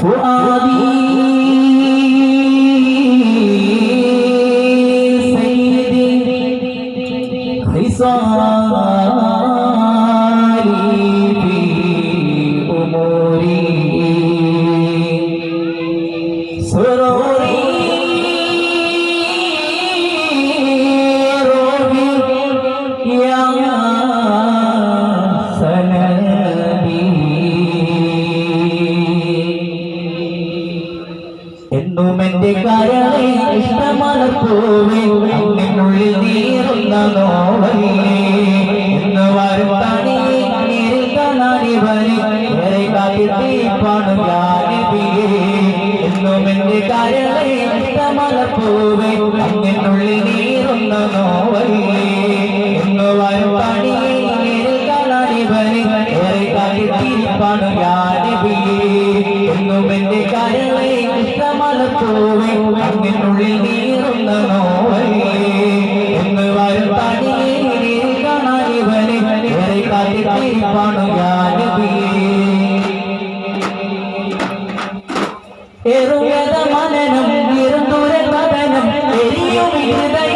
فؤادي എന്റെ കരളെ ഇഷ്ടമലപ്പോവേ പൂവേ എന്നുള്ളിൽ നീറുന്ന നോവല്ലേ. ഇന്ന് വരുത്താണി നേരിൽ കാണാനി വരി കാത്തിപ്പാണ് ഞാനിതിയെ എന്നും എന്റെ കരളെ ഇഷ്ടമലപ്പോവേ പൂവേ എന്നുള്ളിൽ നീറുന്ന നോവല്ലേ. ഇന്ന് വരുത്താണി നേരിൽ കാണാനി വരെ കാത്തിപ്പാണ് ഞാനിതിയെ എന്നും എന്റെ പൂവേ അങ്ങിനുള്ളിൽ നീറുന്ന നോവല്ലേ എന്ന് വരുത്താടിയേ കാണാനിവനെ ഏറെ കാത്തിരിപ്പാണു ഞാനിതിയേ ഏറുവേദ മനനം ഇരുന്തൂര പതനം എരിയും ഹൃദയ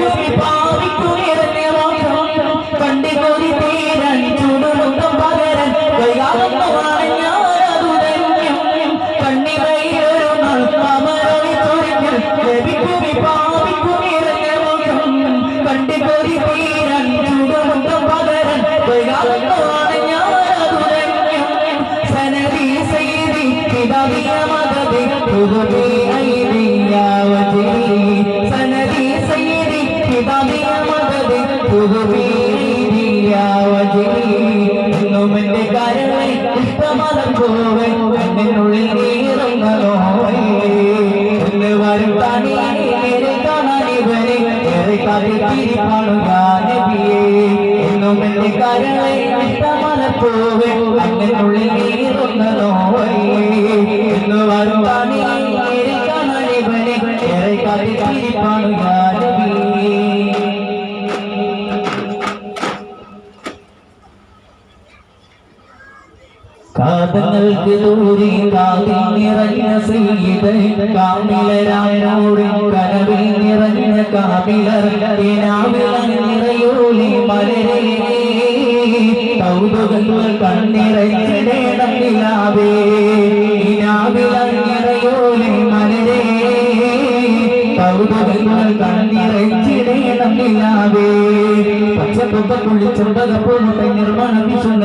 Happy birthday. എന്റെ കരളെ ഇഷ്ടമല പോവേ കണ്ണിനുള്ളിൽ നീറുന്ന നോവല്ലേ എന്ന് വരും താണി നേരെ കാണാനി വരെ ഏറെ കാത്തിരിപ്പാണു ഞാനബിയേ എന്നും എന്റെ കരളെ ഇഷ്ടമല പോവേ കണ്ണിനുള്ളിൽ നീറുന്ന നോവല്ലേ എന്ന് വരും താണി നേരെ കാണാനി കാത്തിരിപ്പാണു ഞാനബിയേ കാതങ്ങൾക്ക് ദൂരി കാതിൽ നിറഞ്ഞ സീത കാമിലരായോടും കനവിൽ നിറഞ്ഞ കാമിലർ നിറയൂലി മലരേ. കൗതുകങ്ങൾ കണ്ണിറച്ചിടേണം നിലാവേ. ഇനാവില നിറയൂലി മലരേ. കൗതുകങ്ങൾ കണ്ണിറച്ചിടേണം നിലാവേ. പച്ചപ്പൊക്കുള്ളി ചെമ്പകപ്പൂമുട്ട നിർമ്മാണം വിശുന്ന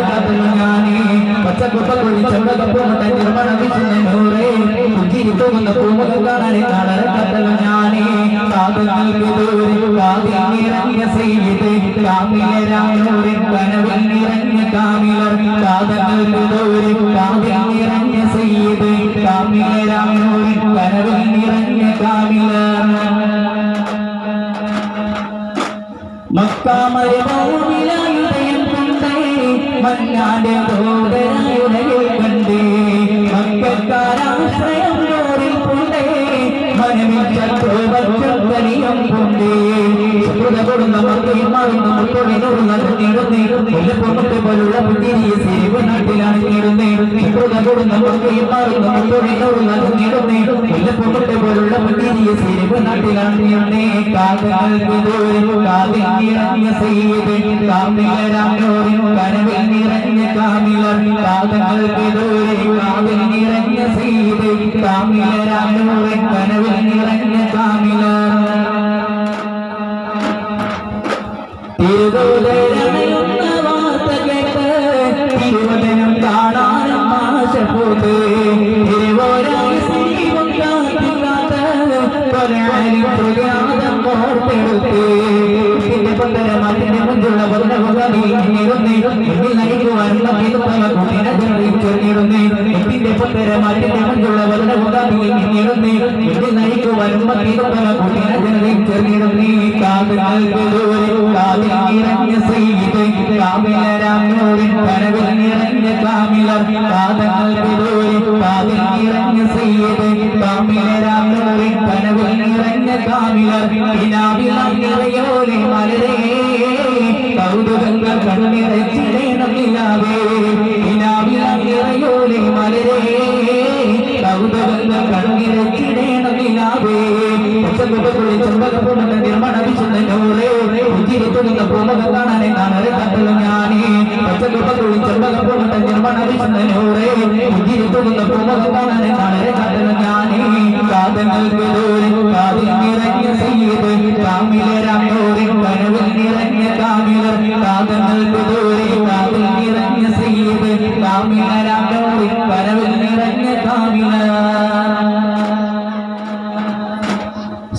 കാത്തുള്ള ഞാനേ. കാമിലർ. കാതങ്ങൾക്ക് ദൂരെ കൊടുന്ന മക്കളെയും മാറുന്ന മുത്തോടിനോട് പോലുള്ള പുതിയ സേവ നാട്ടിലാണ് നേടുന്നേ. മാറുന്ന മുത്തോടിനോട് നടന്നിടുന്നേ കൊല്ലപ്പൊന്നത്തെ പോലുള്ള പുതിയ സേവ നാട്ടിലാണ് നേടുന്നേ. നിറഞ്ഞ സീത് കാമിലരാമോറിൻ കനവിൽ നിറഞ്ഞ കാമിലർ. കാകങ്ങൾക്ക് ദൂരം കാതിൽ നിറഞ്ഞ സീത് കാമിലർ. കാതങ്ങൾക്ക് ദൂരെ കാതിൽ നിറഞ്ഞ സൈനിക കാമിലരാമോരിൻ നിറയോലെ മലരേ കൗതുകങ്ങൾ കണ്ണുനിറച്ചിടേണമില്ലാവേ വിനാവിലാം നിറയോലെ മലരേ കൗതുകങ്ങൾ ചെമ്പകപ്പുഴി ചെമ്പകപ്പൂമണ്ട നിർമ്മാണ വിശുദ്ധനോറേ ഉച്ചിരിത്തുന്ന പൂമക കാണാനെ കാണരെ കണ്ടു ഞാനേ പച്ചക്കുപ്പുഴി ചെമ്പകപ്പൂമണ്ട നിർമ്മാണ വിശുദ്ധനോറേ ഉച്ചിരിത്തുന്ന പൂമക കാണാനെ കാണരെ കണ്ടു ഞാനേ കാതങ്ങൾക്ക്